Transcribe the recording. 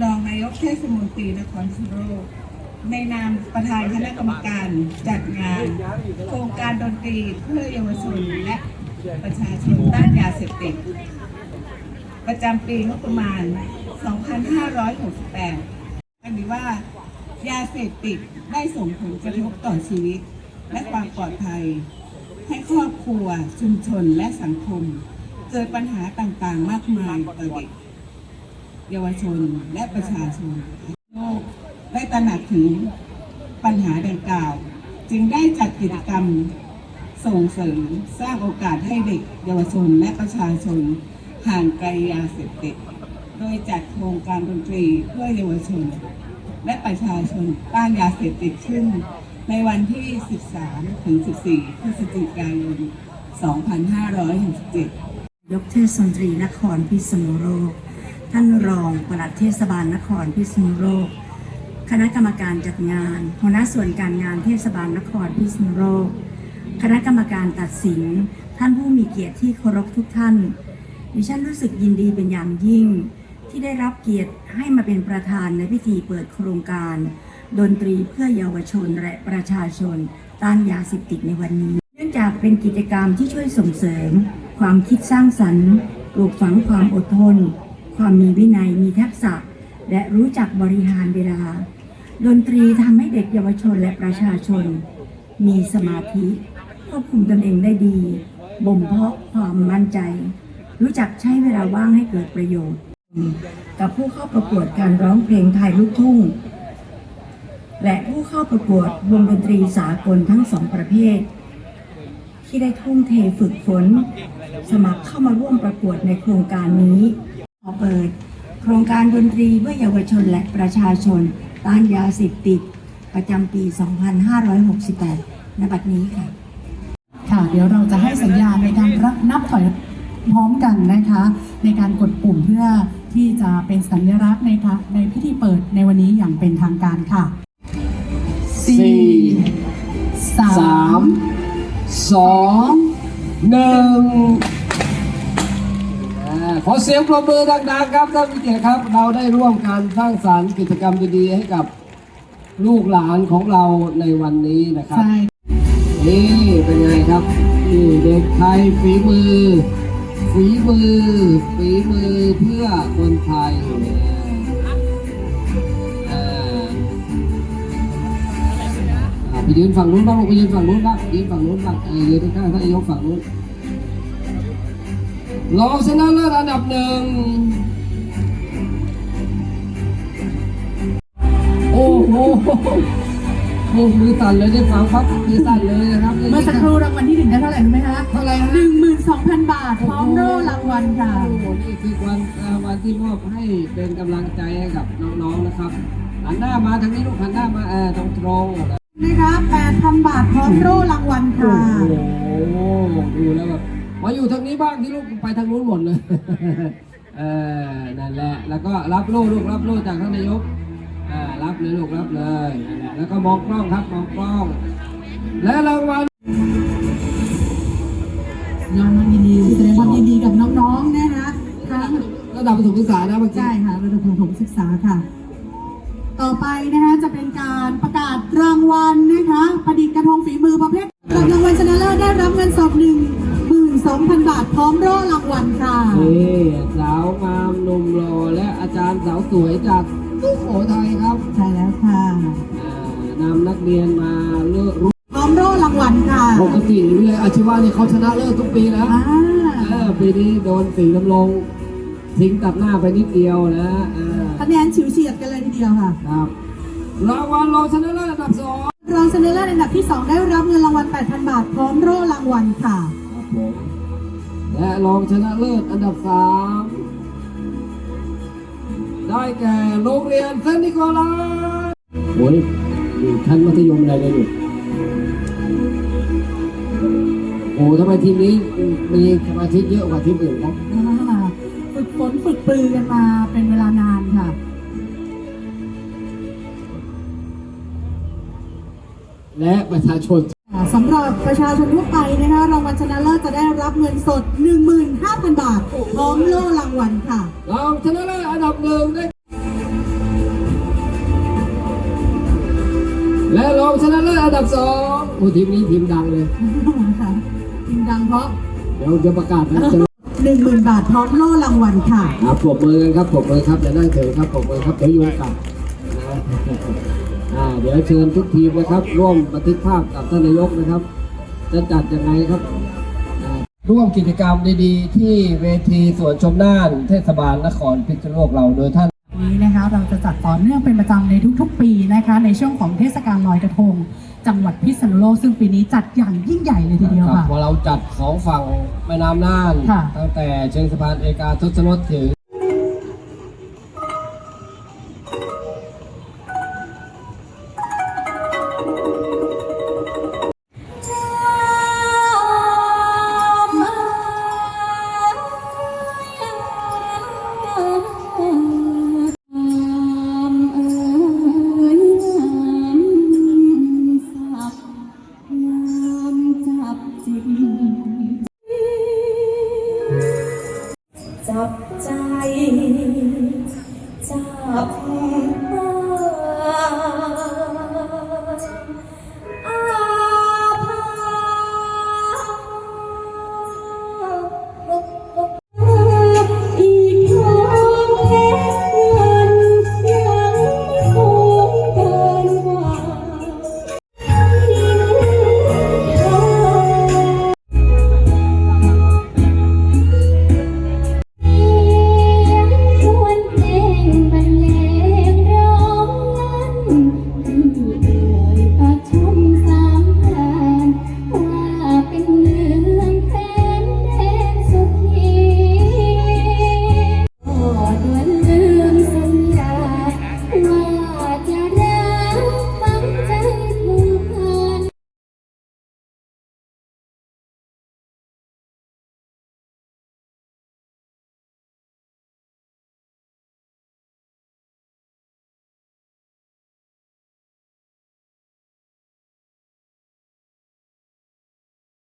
รองนายกเทศมนตรีนครศรีโลกในนามประธานคณะกรรมการจัดงาน โครงการดนตรีเพื่อเยาวชนและประชาชนต้านยาเสพติด ประจำปีงบประมาณ 2568 อันนี้ว่ายาเสพติดได้ส่งผลกระทบต่อชีวิต และความปลอดภัย ให้ครอบครัวชุมชนและสังคม เกิดปัญหาต่างๆ มากมายต่อเด็ก เยาวชนและประชาชนโลกได้ตระหนักถึงปัญหาดังกล่าว จึงได้จัดกิจกรรมส่งเสริมสร้างโอกาสให้เด็กเยาวชนและประชาชนห่างไกลยาเสพติด โดยจัดโครงการดนตรีเพื่อเยาวชน และประชาชนต้านยาเสพติดขึ้น ในวันที่ 13 ถึง 14 พฤศจิกายน 2567ยกเทศมนตรีนครพิษณุโลก ท่านรองปลัดเทศบาลนครพิษณุโลก คณะกรรมการจัดงานหัวหน้าส่วนการงานเทศบาลนครพิษณุโลก คณะกรรมการตัดสิน ท่านผู้มีเกียรติที่เคารพทุกท่าน ดิฉันรู้สึกยินดีเป็นอย่างยิ่ง ที่ได้รับเกียรติให้มาเป็นประธานในพิธีเปิดโครงการ ดนตรีเพื่อเยาวชนและประชาชน ต้านยาเสพติดในวันนี้ เนื่องจากเป็นกิจกรรมที่ช่วยส่งเสริม ความคิดสร้างสรรค์ปลูกฝังความอดทน ความมีวินัยมีทักษะ และรู้จักบริหารเวลา ดนตรีทำให้เด็กเยาวชนและประชาชน มีสมาธิควบคุมตนเองได้ดี บ่มเพาะความมั่นใจ รู้จักใช้เวลาว่างให้เกิดประโยชน์ กับผู้เข้าประกวดการร้องเพลงไทยลูกทุ่ง และผู้เข้าประกวดวงดนตรีสากลทั้งสองประเภทที่ได้ทุ่มเทฝึกฝน สมัครเข้ามาร่วมประกวดในโครงการนี้ ขอเปิด โครงการดนตรีเพื่อเยาวชนและประชาชน ต้านยาเสพติด ประจำปี 2568 ณ บัดนี้ค่ะ ค่ะ เดี๋ยวเราจะให้สัญญาในการรับนับถอยพร้อมกันนะคะ ในการกดปุ่มเพื่อที่จะเป็นสัญลักษณ์ในคะในพิธีเปิดในวันนี้อย่างเป็นทางการค่ะ 4 3 2 1 ขอเสียงปรบมือดังๆครับท่านผู้เกียรติครับ เราได้ร่วมกันสร้างสรรค์กิจกรรมดีๆให้กับลูกหลานของเราในวันนี้นะครับ ใช่นี่เป็นไงครับนี่เด็กไทยฝีมือ ฝีมือ ฝีมือเพื่อคนไทยอ่าอ่าไปยืนฝั่งนู้นบ้างลูกไปยืนฝั่งนู้นบ้างยืนฝั่งนู้นบ้างเออยืนข้างๆท่านนายกฝั่งนู้น รองชนะเลิศอันดับหนึ่ง โอ้โหโอ้มือสั่นเลยได้ฟังครับมือสั่นเลยนะครับเมื่อสักครู่รางวัลที่หนึ่งได้เท่าไหร่รู้ไหมคะเท่าไหร่ฮะหนึ่งหมื่นสองพันบาท พร้อมโล่รางวัลค่ะ โอ้โหนี่คือวันรางวัลที่มอบให้เป็นกำลังใจให้กับน้องๆนะครับหันหน้ามาทางนี้ลูกหันหน้ามาเออตรงตรงๆนะคะแปดพันบาทพร้อมโล่รางวัลโอ้ค่ะโหดูแล้วแบบ มาอยู่ทางนี้บ้างที่ลูกไปทางนู้นหมดเลยเออนั่นแหละ แล้วก็รับโล่ลูกรับโล่จากท่านนายกอ่ารับเลยลูกรับเลยนั่นแหละแล้วก็มองกล้องครับมองกล้อง และรางวัลน้องยินดีแสดงความยินดีกับน้องๆนะคะทั้งระดับประถมศึกษานะเมื่อกี้ใช่ค่ะระดับประถมศึกษาค่ะ ต่อไปนะคะจะเป็นการประกาศรางวัลนะคะประดิษฐ์กระทงฝีมือประเภทรับรางวัลชนะเลิศได้รับเงินสดหนึ่งหมื่นสอง พันบาทพร้อมโล่รางวัลค่ะ นี่สาวงามหนุ่มหล่อและอาจารย์สาวสวยจากสุโขทัยครับใช่แล้วค่ะ อ่านำนักเรียนมาเลิศรู้พร้อมโล่รางวัลค่ะปกติวิทยาอาชีวะนี่เขาชนะเลิศทุกปีนะอ่าเออปีนี้โดนสีดำรงทิ้งตัดหน้าไปนิดเดียวนะเออคะแนนฉิวเฉียดกันเลยทีเดียวค่ะ ครับรางวัลรองชนะเลิศอันดับสองรองชนะเลิศอันดับที่ 2 ได้รับเงินรางวัล 8,000 บาท พร้อมโล่รางวัลค่ะ ครับผม และรองชนะเลิศอันดับสามได้แก่โรงเรียนเซนต์นิโคลัสโอ้ยอยู่ชั้นมัธยมอะไรเลยอยู่โอ้ทำไมทีมนี้มีสมาชิกเยอะกว่าทีมอื่นครับอ่าฝึกฝนฝึกปรือกันมาเป็นเวลานานค่ะ และประชาชนอ่า สำหรับประชาชนทั่วไปนะคะรางวัลชนะเลิศจะได้รับเงินสด 15,000 บาทพร้อมโล่รางวัลค่ะรางชนะเลิศอันดับหนึ่งได้และรองชนะเลิศอันดับสองโอ้ทีมนี้ทีมดังเลย ค่ะทีมดังเพราะ เดี๋ยวจะประกาศนะหนึ่งหมื่นบาทพร้อมโล่รางวัลค่ะ ครับปรบมือกันครับปรบมือครับจะไานั่งเฉยครับปรบมือครับเดี๋ยวโยนกลับน อ่าเดี๋ยวเชิญทุกทีมนะครับ ร่วมบันทึกภาพกับท่านนายกนะครับ จะจัดยังไงครับอ่าร่วมกิจกรรมดีๆ ที่เวทีสวนชมน่านเทศบาลนครพิษณุโลกเราโดยท่าน นี้นะคะเราจะจัดต่อเนื่องเป็นประจำในทุกๆ ปีนะคะ ในช่วงของเทศกาลลอยกระทง จังหวัดพิษณุโลกซึ่งปีนี้จัดอย่างยิ่งใหญ่เลยทีเดียวครับค่ะ พอเราจัดสองฝั่งแม่น้ำน่าน ค่ะ ตั้งแต่เชิงสะพานเอกาทศนศถึง